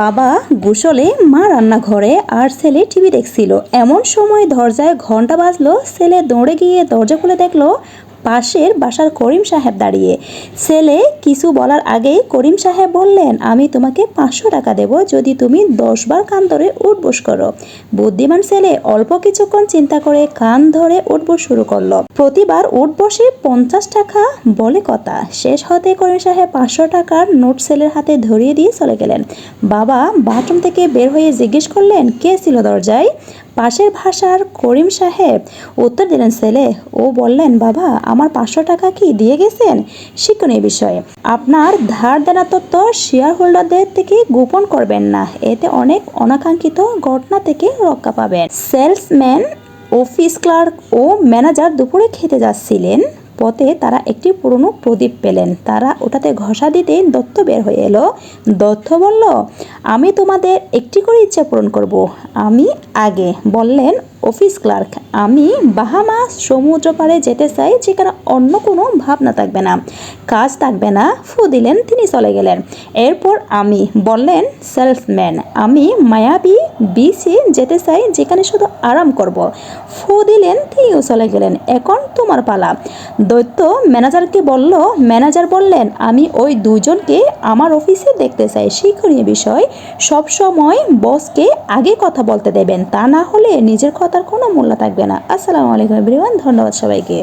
বাবা গোসলে, মা রান্নাঘরে আর ছেলে টিভি দেখছিল। এমন সময় দরজায় ঘণ্টা বাজলো, ছেলে দৌড়ে গিয়ে দরজা খুলে দেখল পাশের বাসার করিম সাহেব দাঁড়িয়ে, ছেলে, কিছু বলার আগেই করিম সাহেব বললেন, আমি তোমাকে পাঁচশো টাকা দেব যদি তুমি দশবার কান ধরে উঠবোস করো। বুদ্ধিমান ছেলে অল্প কিছুক্ষণ চিন্তা করে কান ধরে উঠবোস শুরু করল। প্রতিবার উঠবসে পঞ্চাশ টাকা বলে কথা। শেষ হতে করিম সাহেব পাঁচশো টাকার নোট ছেলের হাতে ধরিয়ে দিয়ে চলে গেলেন। বাবা বাথরুম থেকে বের হয়ে জিজ্ঞেস করলেন, কে ছিল দরজায়? পাশের ভাষার করিম সাহেব উত্তর দিলেন, ছেলে, ও বললেন, বাবা, আমার পাঁচশো টাকা কি দিয়ে গেছেন? শিক্ষণ এই বিষয়ে, আপনার ধার দেনা তথ্য শেয়ার হোল্ডারদের থেকে গোপন করবেন না। এতে অনেক অনাকাঙ্ক্ষিত ঘটনা থেকে রক্ষা পাবেন। সেলসম্যান, অফিস ক্লার্ক ও ম্যানেজার দুপুরে খেতে যাচ্ছিলেন। পথে তারা একটি পুরনো প্রদীপ পেলেন। তারা ওটাতে ঘষা দিতে দত্ত বের হয়ে এলো। দত্ত বলল, আমি তোমাদের একটি করে ইচ্ছা পূরণ করব। আমি আগে, বললেন অফিস ক্লার্ক। আমি বাহামা সমুদ্র পাড়ে যেতে চাই, যেখানে অন্য কোনো ভাবনা থাকবে না। কাজ থাকবে না, ফু দিলেন, তিনি চলে গেলেন। এরপর আমি বললেন, সেলসম্যান, আমি মায়াবী বিচে যেতে চাই, যেখানে শুধু আরাম করব। ফু দিলেন, তিনিও চলে গেলেন। এখন তোমার পালা। দৈত্য ম্যানেজারকে বলল, ম্যানেজার বললেন, আমি ওই দুজনকে আমার অফিসে দেখতে চাই। শিক্ষণীয় বিষয় সব সময় বসকে আগে কথা বলতে দেবেন। তা না হলে নিজের কথার কোনো মূল্য থাকবে না। আসসালামু আলাইকুম এভরিওয়ান ধন্যবাদ সবাইকে।